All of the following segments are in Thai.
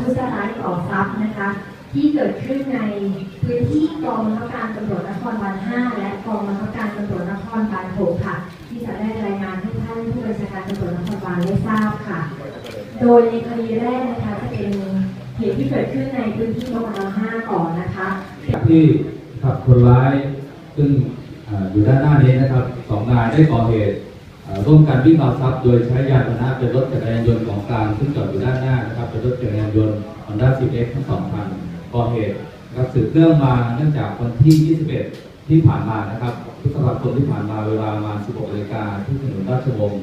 ทุจริตออทรัพย์นะคะ ที่เกิดขึ้นในพื้นที่กองบังคับการตำรวจนครบาล5และกองบังคับการตำรวจนครบาล6ค่ะ ที่จะได้รายงานให้ท่านผู้บัญชาการตำรวจนครบาลได้ทราบค่ะ โดยในคดีแรกนะคะจะเป็นเหตุที่เกิดขึ้นในพื้นที่กองบังคับการ5ก่อนนะคะที่ขับคนร้ายซึ่งอยู่ด้านหน้านี้นะครับสองนายได้ก่อเหตุร่วมกันวิ่งราวทรัพย์โดยใช้ยานพาหนะเป็นรถจักรยานยนต์ของกลางซึ่งจานยนต์ Honda Civic ทั้งสองคันก่อเหตุนะครับสืบเนื่องมาเนื่องจากวันที่ 21 ที่ผ่านมานะครับพฤษภาคมที่ผ่านมาเวลาประมาณ16นาฬิกาที่ถนนราชวงศ์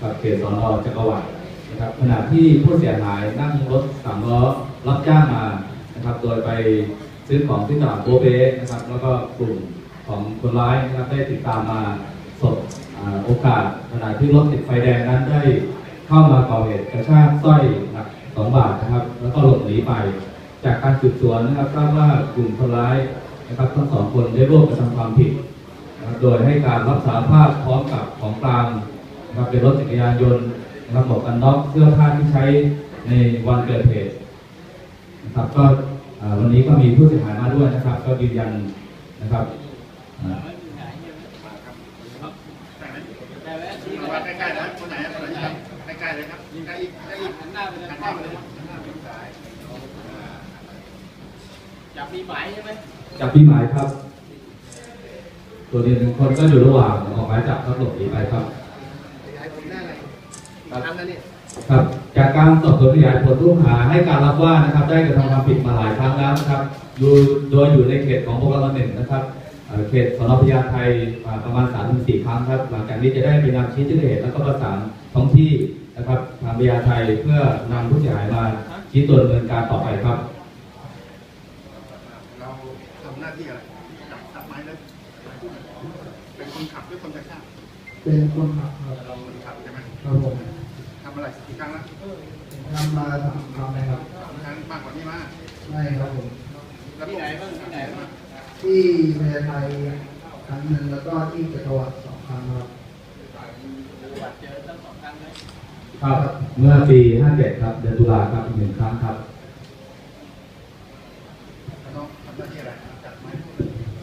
กับเขตสอนอจักรวรรดินะครับขณะที่ผู้เสียหายนั่งรถสามล้อรับจ้างมานะครับโดยไปซื้อของที่ตลาดโบเบนะครับ แล้วก็กลุ่มของคนร้ายนะครับได้ติดตามมาสบโอกาสขณะที่รถติดไฟแดงนั้นได้เข้ามาก่อเหตุกระชากสร้อย หนักสองบาทนะครับ แล้วก็หลบหนีไป จากการสืบสวนนะครับทราบว่ากลุ่มคนร้ายนะครับทั้งสองคนได้ร่วมกระทำความผิดนะครับโดยให้การรับสารภาพพร้อมกับของกลางนะครับเป็นรถจักรยานยนต์นะครับหมวกกันน็อกเสื้อผ้าที่ใช้ในวันเกิดเหตุนะครับก็วันนี้ก็มีผู้เสียหายมาด้วยนะครับ ก็ยืนยันนะครับ อ่ามาใกล้ๆนะคนไหนคนไหนครับใกล้ๆเลยครับใกล้อีกใกล้อีกหันหน้าไปเลยหันหน้าไปเลยหันหน้าไปซ้ายจับมีหมายใช่ไหมจับพี่หมายครับ ตัวเดียวหนึ่งคนก็อยู่ระหว่างออกหมายจับครับหลบหนีไปครับขยายผลได้เลยทำแล้วนี่ครับจากการสอบสวนขยายผลผู้หาให้การรับว่านะครับ ได้กระทำความผิดมาหลายครั้งแล้วนะครับอยู่โดยอยู่ในเขตของบกรหนึ่งนะครับ เอ่อเขตสนพญาไทอ่าประมาณ3าถึงสครั้งครับ หลังจากนี้จะได้ไปนำชี้ที่เกิดเหตุแล้วก็ประสานท้องที่นะครับทางพญาไทเพื่อนำผู้เสียหายมาชี้ตัวดำเนินการต่อไปครับ เราทำหน้าที่อะไรจับจับไม้เลยเป็นคนขับหรือคนกระชากเป็นคนขับครับเราคนขับใช่ไหมครับผมทำอะไรกี่ครั้งแล้วทำมาสามครั้งนะครับสามครั้งมากกว่านี้มากใช่ครับผมแล้วที่ไหนบ้างที่ไหนบ้าง ที่เมืองไทยครั้งหนึ่งแล้วก็ที่จักรวรรดิสองครั้งครับครับเมื่อปี 57 ครับเดือนตุลาครับอีกหนึ่งครั้งครับ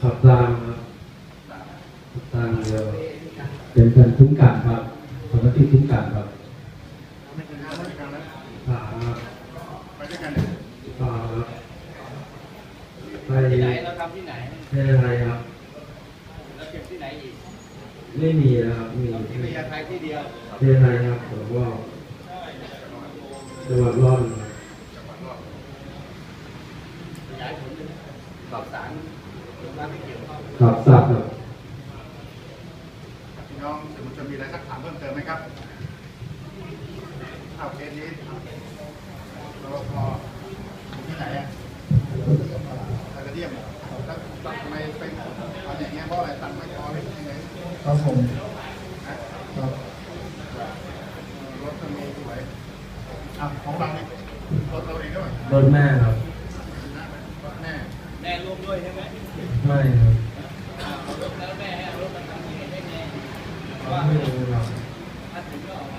ขับตามขับตามเดียวเป็นการคุ้มกันครับทำหน้าที่คุ้มกันครับไม่เครั้งแล้วขาไปด้วยกันเนี่ย ขาไป ที่ไหนเราทำที่ไหนในอะไรครับเราเก็บที่ไหนอีกไม่มีนะครับมีที่พญาไทที่เดียวในอะไรครับผมว่าจังหวัดร้อนขยายผลสอบสารโรงพยาบาลที่เกี่ยวข้องครับทราบครับพี่น้องสื่อมวลชนมีอะไรสักถามเพิ่มเติมไหมครับเอาเคสนี้เราพอที่ไหนอะทางกระเทียมแล้ว ทำไมเป็นเอาอย่างเงี้ยเพราะอะไรตัดไม่พอหรือยังไงครับผมฮะครับรถมันมีสวยอะของเรานี่รถเราเองด้วยรถแม่ครับรถแม่แม่ร่วมด้วยใช่ไหมไม่ครับอ่ารถแล้วแม่ให้เอารถมาทำเหตุได้ไงเพราะว่าไม่รู้ครับถ้าถึงก็ออกหมายจับไป